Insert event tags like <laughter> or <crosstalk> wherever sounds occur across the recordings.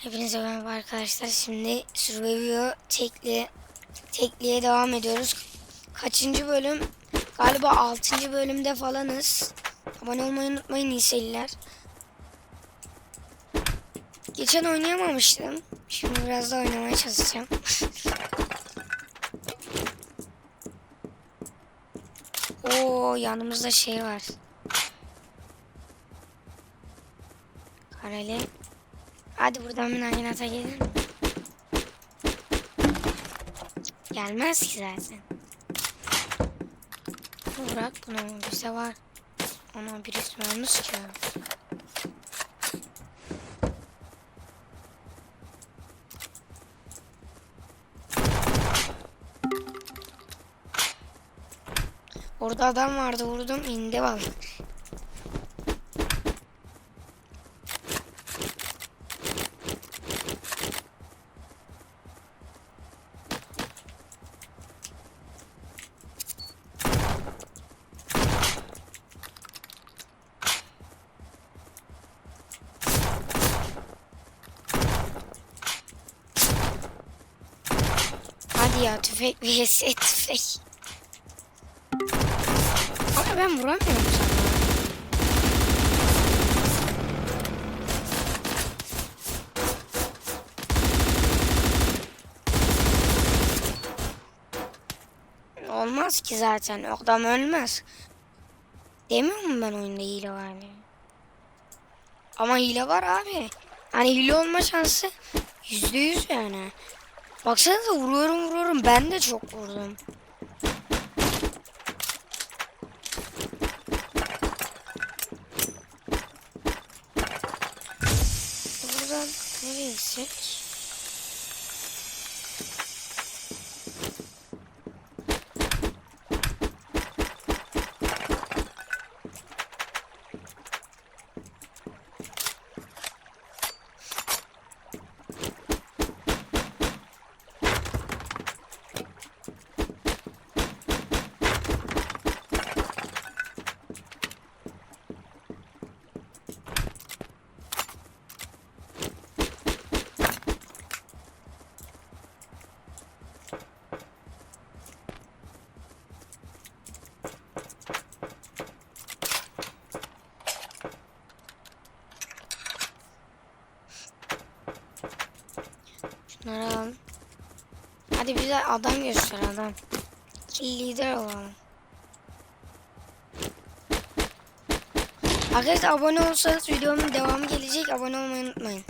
Hepinize merhaba arkadaşlar. Şimdi Survivor tekli tekliye devam ediyoruz. Kaçıncı bölüm? Galiba 6. bölümde falanız. Abone olmayı unutmayın iyi seyirler. Geçen oynayamamıştım. Şimdi biraz daha oynamaya çalışacağım. <laughs> Oo yanımızda şey var. Kareli. Hadi buradan bir naginata gelir mi? Gelmez ki zaten. Bırak bunu bize var. Ona birisi olmuş ki. Orada adam vardı vurdum indi vallahi. Tüfek vs tüfek. Ama ben vuramıyorum sana. Olmaz ki zaten. Adam ölmez. Demiyor mu ben oyunda hile var diye? Ama hile var abi. Hani hile olma şansı yüzde yüz yani. Baksanıza vuruyorum vuruyorum. Ben de çok vurdum. Buradan nereye gitsek? Şunları alalım. Hadi bize adam göster adam. Lider olalım. Arkadaşlar abone olursanız videomun devamı gelecek. Abone olmayı unutmayın.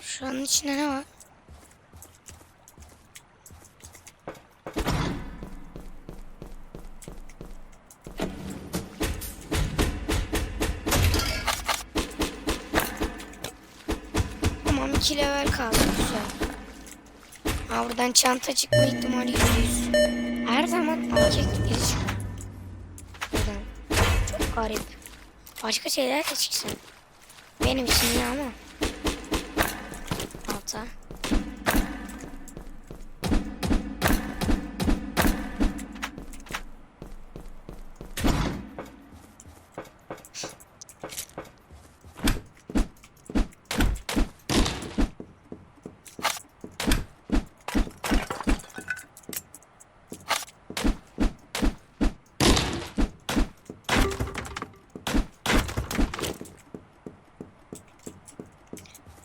Şu an içinde ne var? Buradan çanta çıkma ihtimali yüz. Her zaman erkek geçiyor. Buradan. Çok garip. Başka şeyler de çıksın. Benim için iyi ama.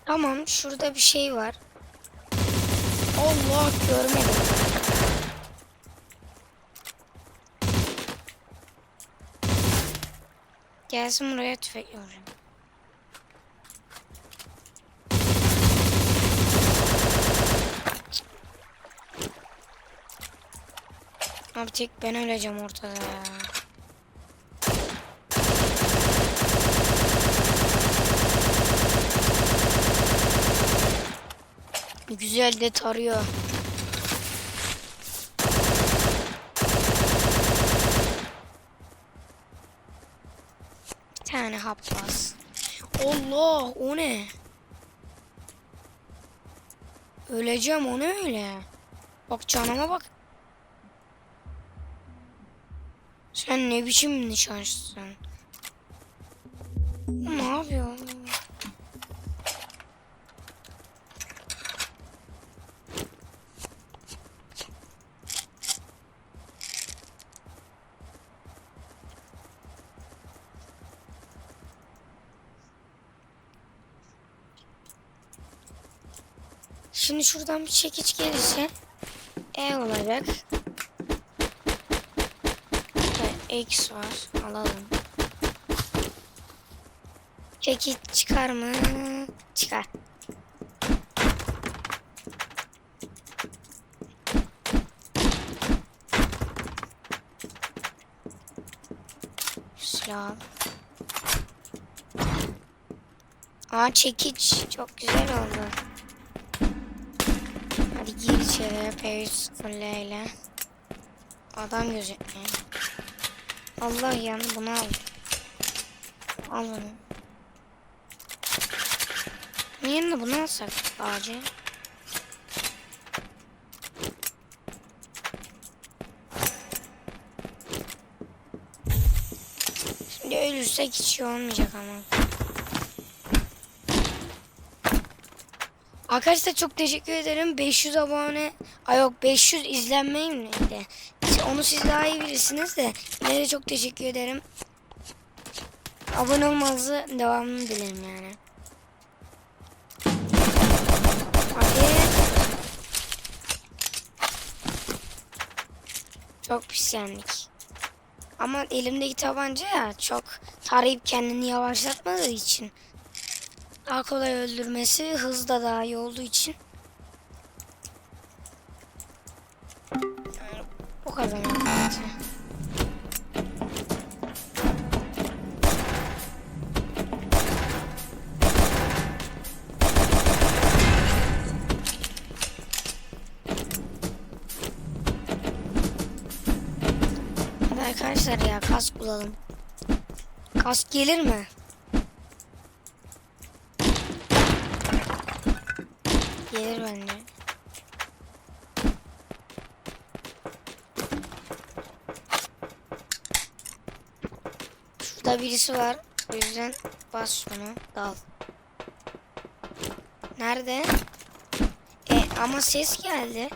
Tamam şurada bir şey var. Allah görmedim. Gelsin buraya tüfek yoracağım. Abi tek ben öleceğim ortada ya. Güzel de tarıyor. Bir tane hap bas. Allah o ne? Öleceğim o ne öyle? Bak canıma bak. Sen ne biçim nişancısın? Ne yapıyor? Şimdi şuradan bir çekiç gelirse E olacak. Ve X var. Alalım. Çekiç çıkar mı? Çıkar. Silah. Aa çekiç. Çok güzel oldu. Gir içeri. P100 ile. Adam gözükmüyor. Allah yanı bunu al. Al bunu. Bunun yerine bunu alsak ağacı. Şimdi ölürsek hiç şey olmayacak ama. Arkadaşlar çok teşekkür ederim. 500 abone, ay yok 500 izlenmeyi neydi? Onu siz daha iyi bilirsiniz de. Yine çok teşekkür ederim. Abone olmanızı devamını dilerim yani. Hadi. Çok pis yendik. Ama elimdeki tabanca ya çok tarayıp kendini yavaşlatmadığı için daha kolay öldürmesi hız da daha iyi olduğu için Yani bu kadar. Hadi arkadaşlar ya kask bulalım. Kask gelir mi? Gelir bence. Şurada birisi var. O yüzden bas şunu. Dal. Nerede? E ama ses geldi.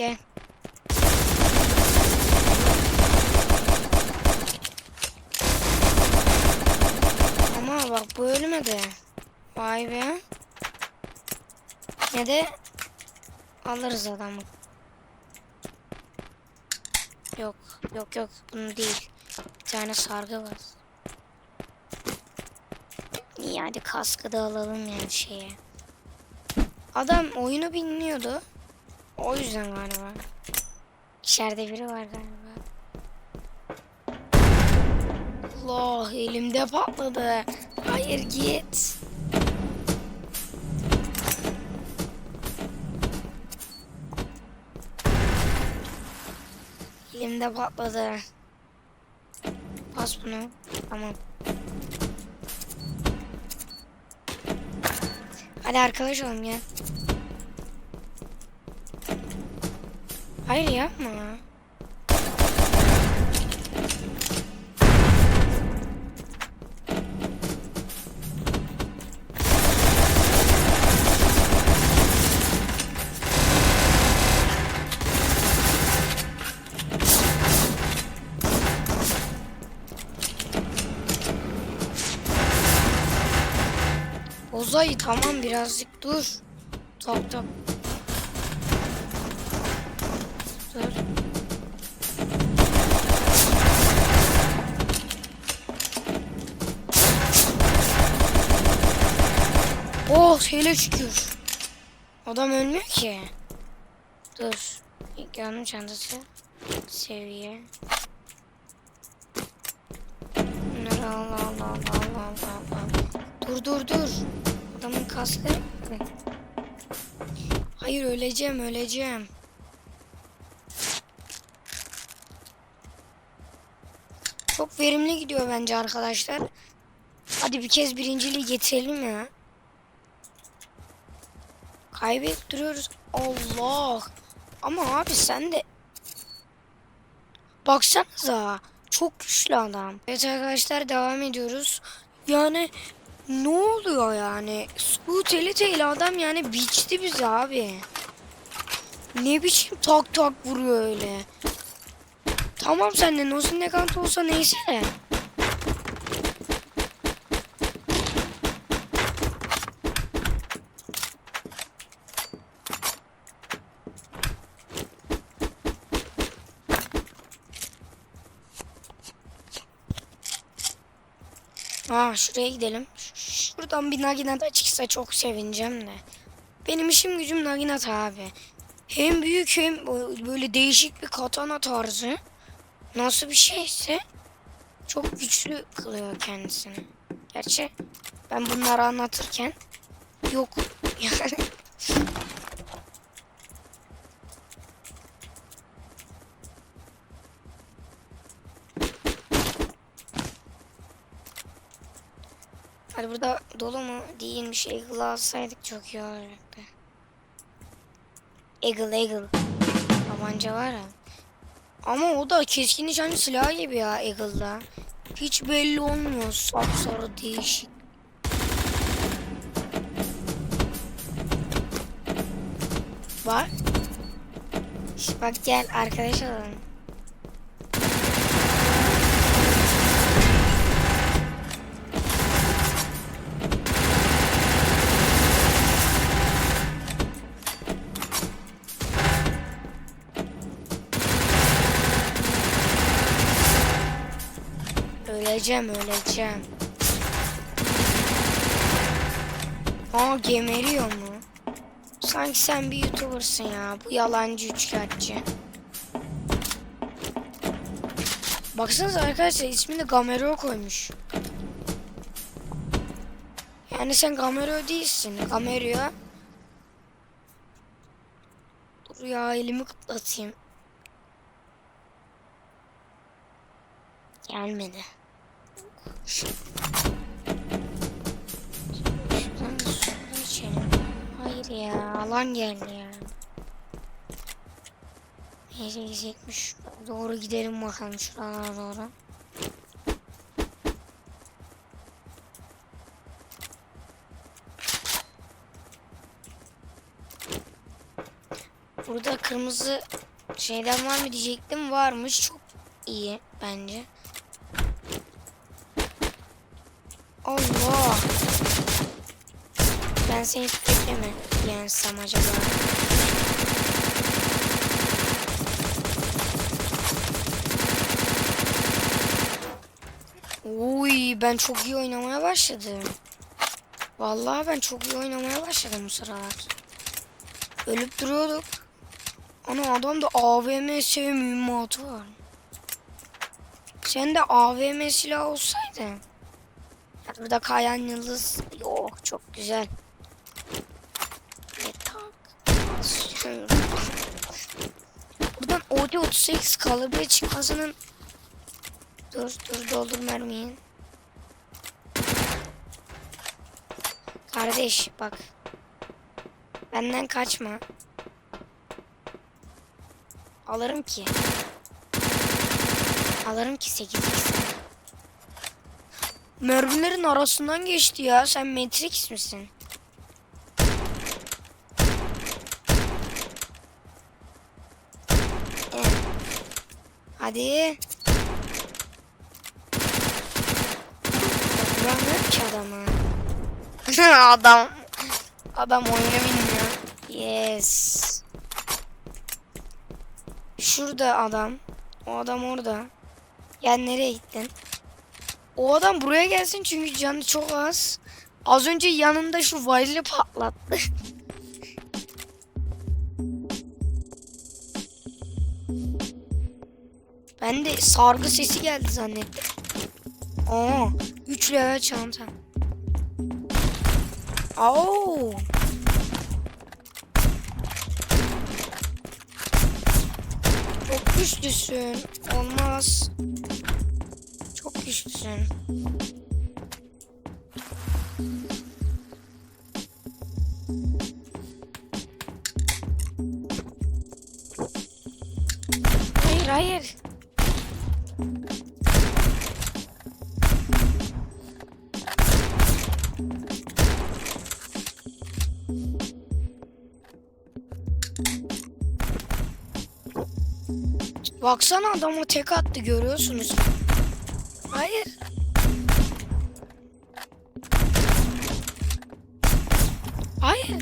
Gel. Ama bak bu ölmedi. Vay be. Ne de alırız adamı. Yok yok yok bunu değil. Bir tane sargı var. İyi hadi kaskı da alalım yani şeye. Adam oyunu bilmiyordu. O yüzden galiba. İçeride biri var galiba. Allah elimde patladı. Hayır git. Elimde patladı. Bas bunu. Tamam. Hadi arkadaş olalım gel. Hayır yapma. Ozay tamam birazcık dur. Top top. Dur. Oh hele şükür. Adam ölmüyor ki. Dur. İlk yardım çantası. Seviye. Bunları al al al al al al. Dur dur dur kaskı. Hayır öleceğim öleceğim. Çok verimli gidiyor bence arkadaşlar. Hadi bir kez birinciliği getirelim ya. Kaybedip. Allah. Ama abi sen de Baksanıza. Çok güçlü adam. Evet arkadaşlar devam ediyoruz. Yani ne oluyor yani? Su teli teli adam yani biçti bizi abi. Ne biçim tak tak vuruyor öyle. Tamam sen de Nosin Nekant olsa neyse Aa şuraya gidelim. Şuradan bir Naginata çıksa çok sevineceğim de. Benim işim gücüm Naginata abi. Hem büyük hem böyle değişik bir katana tarzı. Nasıl bir şeyse çok güçlü kılıyor kendisini. Gerçi ben bunları anlatırken yok <laughs> yani. Hadi burada dolu mu değilmiş Eagle alsaydık çok iyi olacaktı. Eagle Eagle. Tabanca var ya. Ama o da keskin nişancı silahı gibi ya Eagle'da. Hiç belli olmuyor. Sapsarı değişik. İşte bak gel arkadaş olalım. Öleceğim öleceğim. Aa gemeriyor mu? Sanki sen bir youtubersın ya. Bu yalancı üçkağıtçı. Baksanıza arkadaşlar ismini Gamero koymuş. Yani sen Gamero değilsin. Gamero. Dur ya elimi kıtlatayım. Gelmedi. Şuradan da içelim. Hayır ya alan geldi ya. Neyse gidecekmiş. Doğru gidelim bakalım şuralara doğru. Burada kırmızı şeyden var mı diyecektim. Varmış. Çok iyi bence. Allah. Ben seni tüfekle mi yensem acaba? Uy ben çok iyi oynamaya başladım. Vallahi ben çok iyi oynamaya başladım bu sıralar. Ölüp duruyorduk. Ana adamda AVM sev mühimmatı var. Sen de AVM silah olsaydı. Burada kayan yıldız. Yok çok güzel. Ve tak. Şöyle. Buradan OD 38 kalibre çıkmasının Dur dur doldur mermiyi. Kardeş bak. Benden kaçma. Alırım ki. Alırım ki 8 Mermilerin arasından geçti ya. Sen Matrix misin? Hadi. Vuramıyorum ki adamı. <laughs> adam. Adam oyunu bilmiyor. Yes. Şurada adam. O adam orada. Ya nereye gittin? O adam buraya gelsin çünkü canı çok az. Az önce yanında şu vaylı patlattı. <laughs> ben de sargı sesi geldi zannettim. Aa, 3 level çanta. Oo. Çok güçlüsün. Olmaz. Çok güçlüsün. Baksana adama tek attı görüyorsunuz. Hayır. Hayır.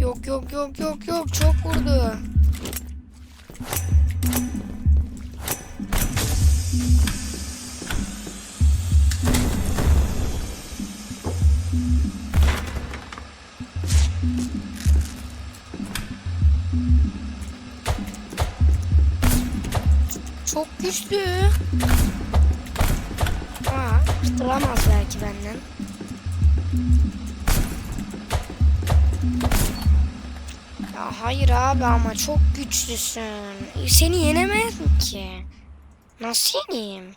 Yok yok yok yok yok çok Ya hayır abi ama çok güçlüsün. Seni yenemez mi ki? Nasıl yeneyim?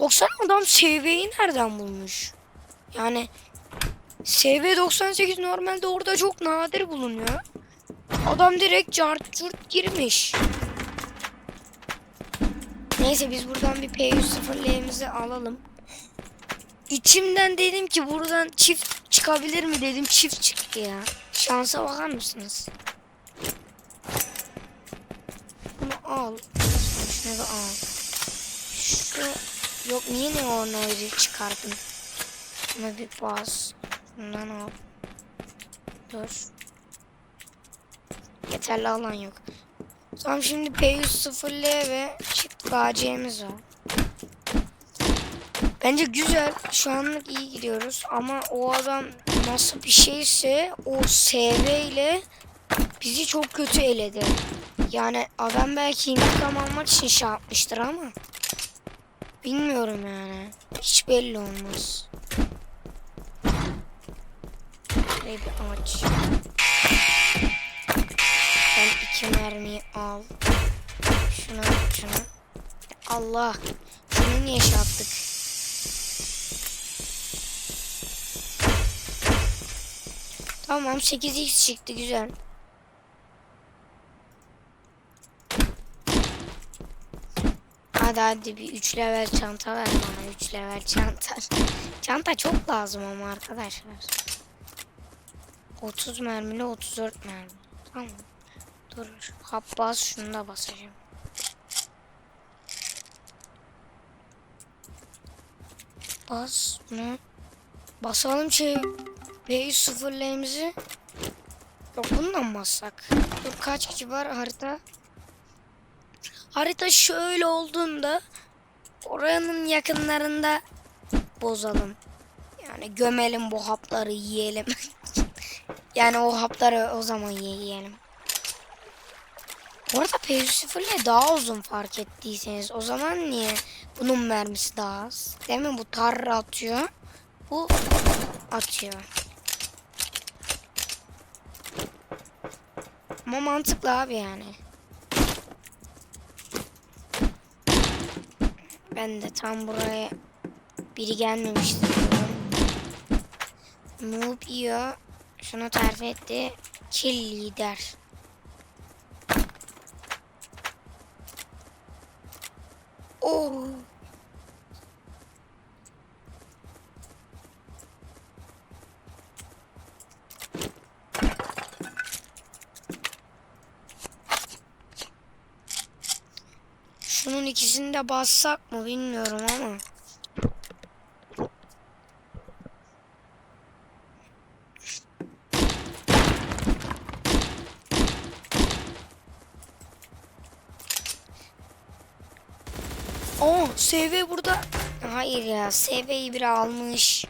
Baksana adam SV'yi nereden bulmuş? Yani SV 98 normalde orada çok nadir bulunuyor. Adam direkt cart curt girmiş. Neyse biz buradan bir P100'L'imizi alalım. İçimden dedim ki buradan çift çıkabilir mi dedim çift çıktı ya. Şansa bakar mısınız? Bunu al. Da al. Şu yok niye ne onları çıkardın? Buna bir bas. Bundan al. Dur. Yeterli alan yok. Tamam şimdi P100 L ve çift KC'miz var. Bence güzel. Şu anlık iyi gidiyoruz. Ama o adam nasıl bir şeyse o SV ile bizi çok kötü eledi. Yani adam belki intikam almak için şey yapmıştır ama bilmiyorum yani. Hiç belli olmaz. Şurayı bir aç. Sen iki mermiyi al. Şunu şunu. Allah. Şunu niye şey? Tamam 8x çıktı güzel. Hadi hadi bir 3 level çanta ver bana 3 level çanta. <laughs> Çanta çok lazım ama arkadaşlar. 30 mermili 34 mermi. Tamam. Dur. Hap bas şunu da basacağım. Bas bunu. Basalım şey. P100 sıfırlayımızı. Yok bundan bassak? Dur kaç kişi var harita? Harita şöyle olduğunda oranın yakınlarında bozalım. Yani gömelim bu hapları yiyelim. <laughs> yani o hapları o zaman yiyelim. Bu arada P100 daha uzun fark ettiyseniz o zaman niye bunun mermisi daha az? Değil mi? Bu tar atıyor. Bu atıyor. Ama mantıklı abi yani. Ben de tam buraya biri gelmemişti yiyor. Şunu tarif etti. Kill lider. Oh. İkisini de bassak mı bilmiyorum ama. Oo, SV burada. Hayır ya, SV'yi biri almış.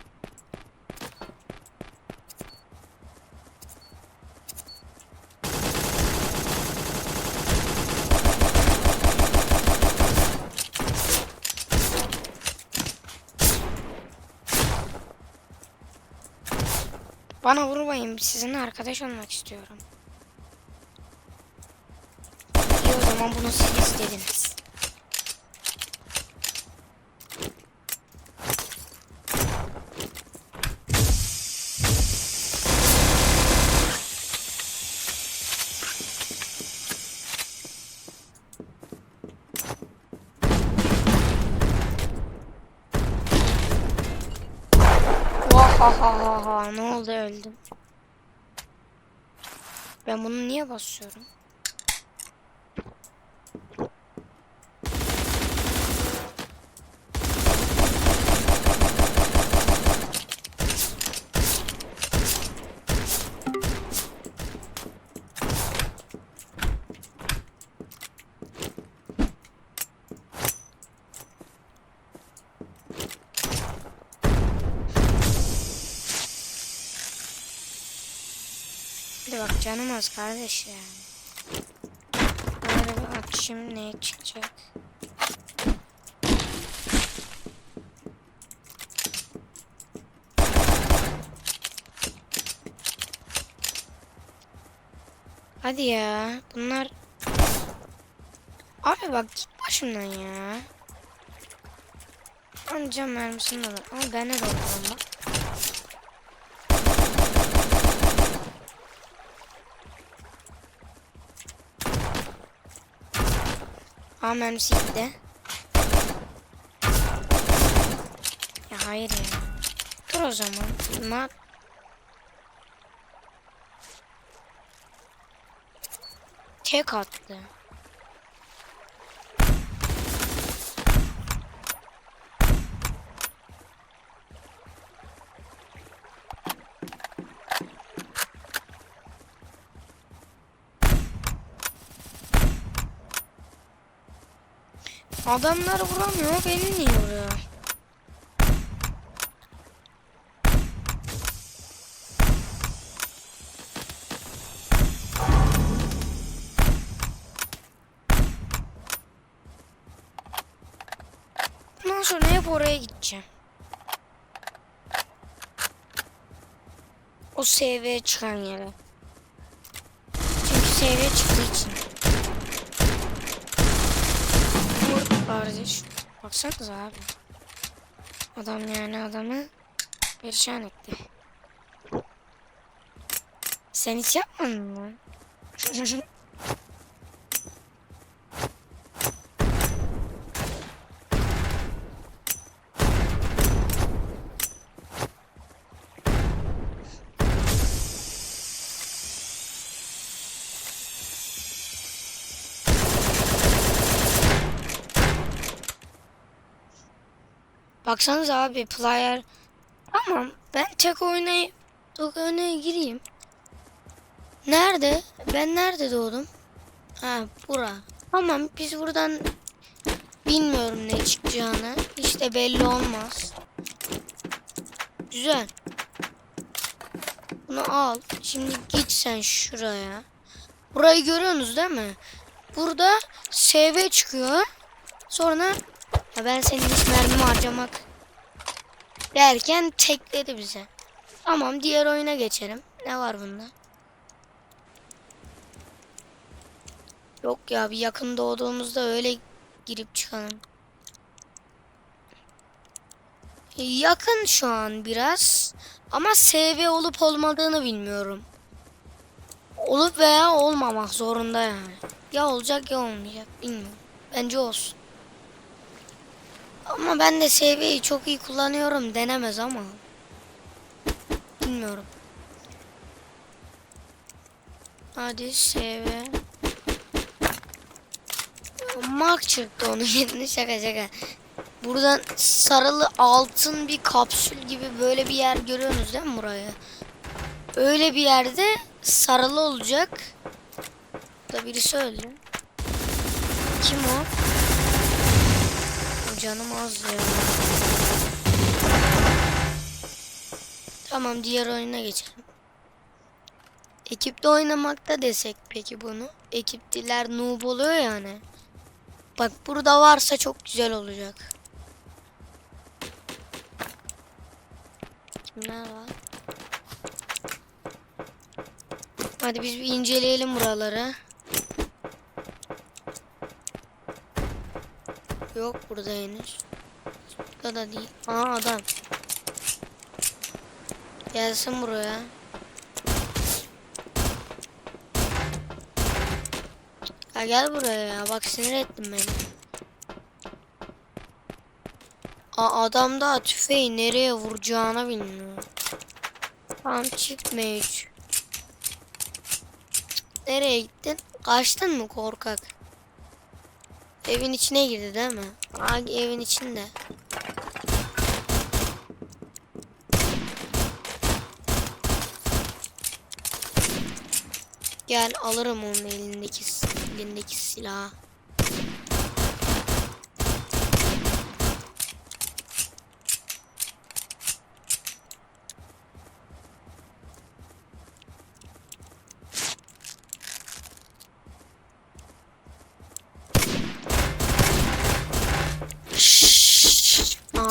Bana vurmayın. Sizinle arkadaş olmak istiyorum. İyi o zaman bunu siz istediniz. Ha ha ha ha ne oldu öldüm. Ben bunu niye basıyorum? Bak canım az kardeş ya. Böyle bir açayım ne çıkacak. Hadi ya. Bunlar... Abi bak git başımdan ya. Anca mermisini alır. Ama bende de olur bak. Aa mermisi gitti. Ya hayır ya. Dur o zaman. Ma Tek attı. Adamlar vuramıyor, beni niye vuruyor? Bundan sonra hep oraya gideceğim. O CV çıkan yere. Çünkü CV çıktığı için. Kardeş. Baksanıza abi. Adam yani adamı perişan etti. Sen hiç yapmadın mı? Baksanıza abi player. Tamam ben tek oynayıp tek oynaya gireyim. Nerede? Ben nerede doğdum? Ha bura. Tamam biz buradan bilmiyorum ne çıkacağını. İşte belli olmaz. Güzel. Bunu al. Şimdi git sen şuraya. Burayı görüyorsunuz değil mi? Burada SV çıkıyor. Sonra ya ben senin hiç mermi harcamak derken tekledi bize. Tamam diğer oyuna geçelim. Ne var bunda? Yok ya bir yakın doğduğumuzda öyle girip çıkalım. Yakın şu an biraz. Ama SV olup olmadığını bilmiyorum. Olup veya olmamak zorunda yani. Ya olacak ya olmayacak bilmiyorum. Bence olsun. Ama ben de SV'yi çok iyi kullanıyorum denemez ama. Bilmiyorum. Hadi SV. Mark çıktı onun yerine şaka şaka. Buradan sarılı altın bir kapsül gibi böyle bir yer görüyorsunuz değil mi burayı? Öyle bir yerde sarılı olacak. Da birisi öldü. Kim o? Canım az ya. Tamam diğer oyuna geçelim. Ekipte oynamakta desek peki bunu. Ekiptiler noob oluyor yani. Bak burada varsa çok güzel olacak. Kimler var? Hadi biz bir inceleyelim buraları. Yok burada henüz. Burada da değil. Aa adam. Gelsin buraya. Ya gel buraya ya. Bak sinir ettin beni. Aa, adam da tüfeği nereye vuracağını bilmiyor. Tamam çift M3. Nereye gittin? Kaçtın mı korkak? Evin içine girdi değil mi? Aa, evin içinde. Gel alırım onun elindeki elindeki silahı.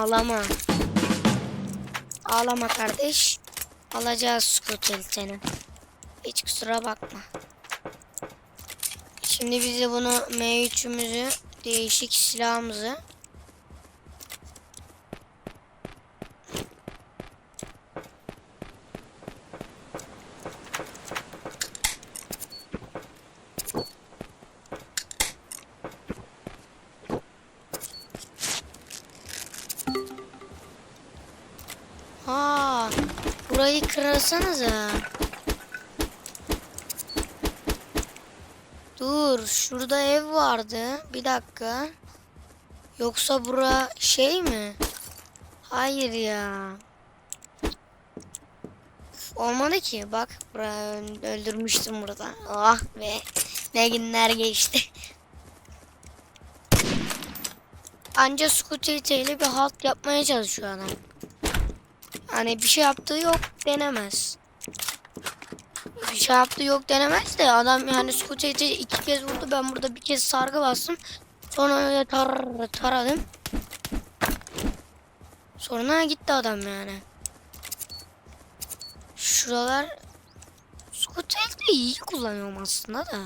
Ağlama. Ağlama kardeş. Alacağız skutel seni. Hiç kusura bakma. Şimdi bize bunu M3'ümüzü değişik silahımızı burayı kırarsanıza. Dur, şurada ev vardı. Bir dakika. Yoksa bura şey mi? Hayır ya. Olmadı ki. Bak, bura öldürmüştüm burada. Ah be. Ne günler geçti. Anca Scooter ile bir halt yapmaya çalışıyor adam. Hani bir şey yaptığı yok denemez. Bir şey yaptığı yok denemez de adam yani Scooter'i iki kez vurdu ben burada bir kez sargı bastım. Sonra öyle tar taradım. Sonra gitti adam yani. Şuralar Scooter'i de iyi kullanıyorum aslında da.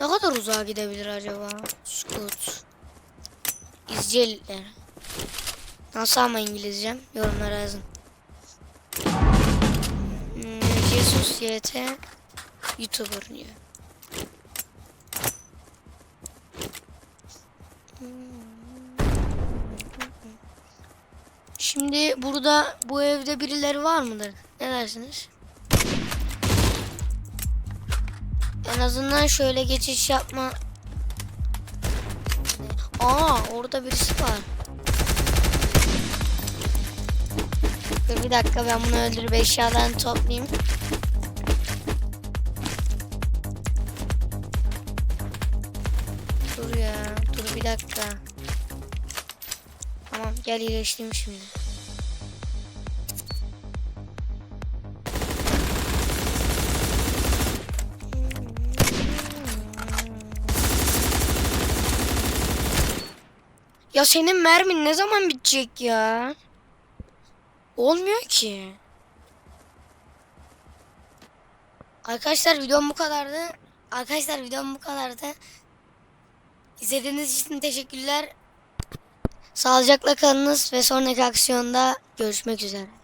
Ne kadar uzağa gidebilir acaba Scoot? İzcilikler. Nasıl ama İngilizcem? Yorumlara yazın. Hmm, Jesus YT YouTuber diyor. Şimdi burada bu evde birileri var mıdır? Ne dersiniz? En azından şöyle geçiş yapma. Aa orada birisi var. Dur bir dakika ben bunu öldürüp eşyalarını toplayayım. Dur ya dur bir dakika. Tamam gel iyileştim şimdi. Ya senin mermin ne zaman bitecek ya? Olmuyor ki. Arkadaşlar videom bu kadardı. Arkadaşlar videom bu kadardı. İzlediğiniz için teşekkürler. Sağlıcakla kalınız ve sonraki aksiyonda görüşmek üzere.